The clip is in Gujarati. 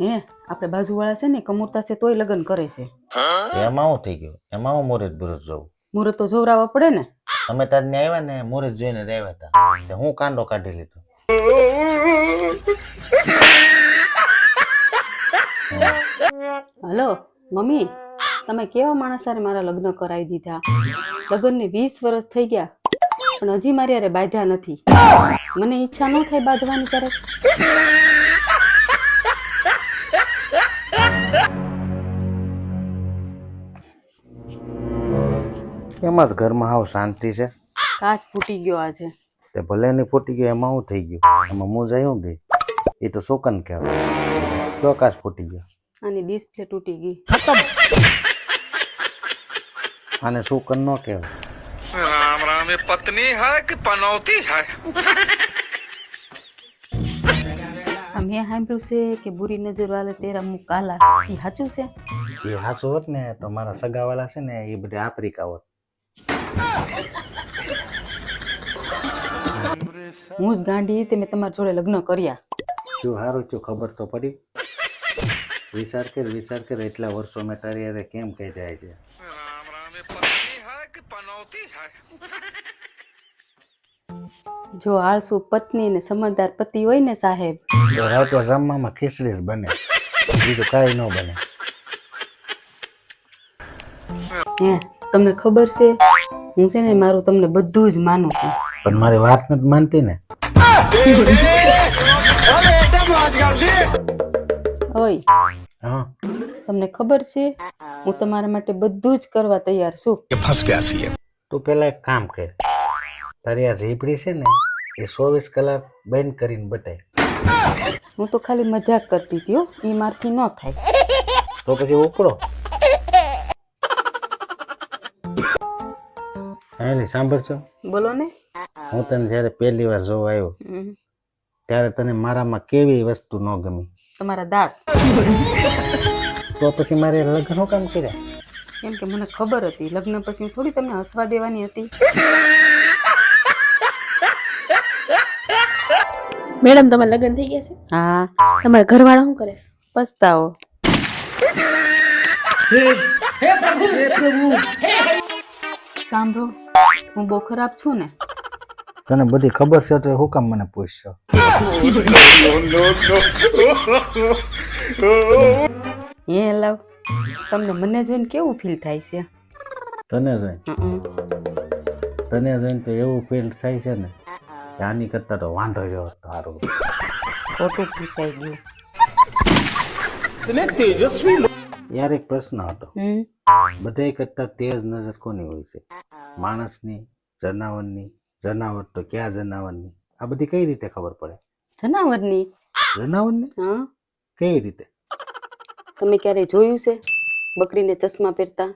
હે આપણે બાજુવાળા છે ને કમુરતા છે તોય લગ્ન કરે છે. એમાં હું થઈ ગયું? એમાં હું મુહૂર્ત બુરત જોઉં? મુહૂર્ત તો જોવરાવા પડે ને. અમે તાર ને આવ્યા ને મુહૂર્ત જોઈને આવ્યા હતા તે હું કાંડો કાઢી લીધો. હલો મમ્મી તમે કેવા માણસ મારા લગ્ન કરાવી દીધા? લગ્નને વીસ વર્ષ થઈ ગયા પણ હજી મારી હારે બાંધ્યા નથી. મને ઈચ્છા ન થાય બાંધવાની ક્યારેક. કેમ જ ઘરમાં આવ શાંતિ છે. કાચ ફૂટી ગયો આજે. તે ભલે નહીં ફૂટી ગયો એમાં હું થઈ ગયું? એમાં હું જઈ હું ગઈ એ તો શોકન કહેવાય. તો કાચ ફૂટી ગયો. અને ડિસ્પ્લે તૂટી ગઈ. અને શોકન નો કહેવાય. રામ રામ એ પત્ની હે કે પનૌતી હે? મેં સાંભળ્યું છે કે બુરી નજર વાલે તેરા મુખ કાલા. એ સાચું છે? એ સાચું હોત ને તો મારા સગાવાલા છે ને એ બધા આફ્રિકા હોત. હું જ ગાંડી તે મેં તમારા જોડે લગ્ન કર્યા. જો સારું થયું ખબર તો પડી. વિચાર કર વિચાર કર એટલા વર્ષો મેં તારી અરે કેમ કહી જાય છે? જો આળસુ પત્ની ને સમજદાર પતિ હોય ને સાહેબ. હવે તો જમવામાં ખીચડી બને. બીજું કાંઈ ન બને. હે તમને ખબર છે? હું છે ને મારું તમને બધું જ માનું છું. પણ મારી વાત નથી માનતી ને. ઓય હા. તમને ખબર છે? હું તમારા માટે બધું જ કરવા તૈયાર છું. ફસ ગયા છીએ. તું પેલા એક કામ કર. તારી આ ઝીપડી છે ને એ ચોવીસ કલાક બંધ કરીને બતાય. હું તો ખાલી મજાક કરતી હતી એ મારથી ન થાય. તો પછી ઉપડો. હા સાંભળશો? બોલો ને. હું તને જ્યારે પહેલી વાર જોવા આવ્યો હમ. ત્યારે તને મારામાં કેવી વસ્તુ ન ગમી? તમારા દાંત. તો પછી મારે લગ્ન શું કામ કર્યા? કેમ કે મને ખબર હતી લગ્ન પછી થોડી તમને હસવા દેવાની હતી. મેડમ તમારા લગ્ન થઈ ગયા છે? હા. તમારા ઘરવાળા શું કરે પસ્તાવો. સાંભળો હું બહુ ખરાબ છું ને. તને બધી ખબર છે તો હું કામ મને પૂછશો. હે લાવ તમને મને જોઈને કેવું ફીલ થાય છે? તને જોઈને? તને જોઈને તો એવું ફીલ થાય છે ને કે આની કરતા તો વાંધો રહ્યો સારું. ખોટું પૂછાઈ ગયું. યાર એક પ્રશ્ન હતો. બધાય કરતા તેજ નજર કોની હોય છે? માણસની જનાવરની જનાવર તો ક્યાં જનાવરની? આ બધી કઈ રીતે ખબર પડે? જનાવરની? જનાવરની? હા. કેવી રીતે? તમે ક્યારે જોયું છે? બકરીને ચશ્મા પહેરતા?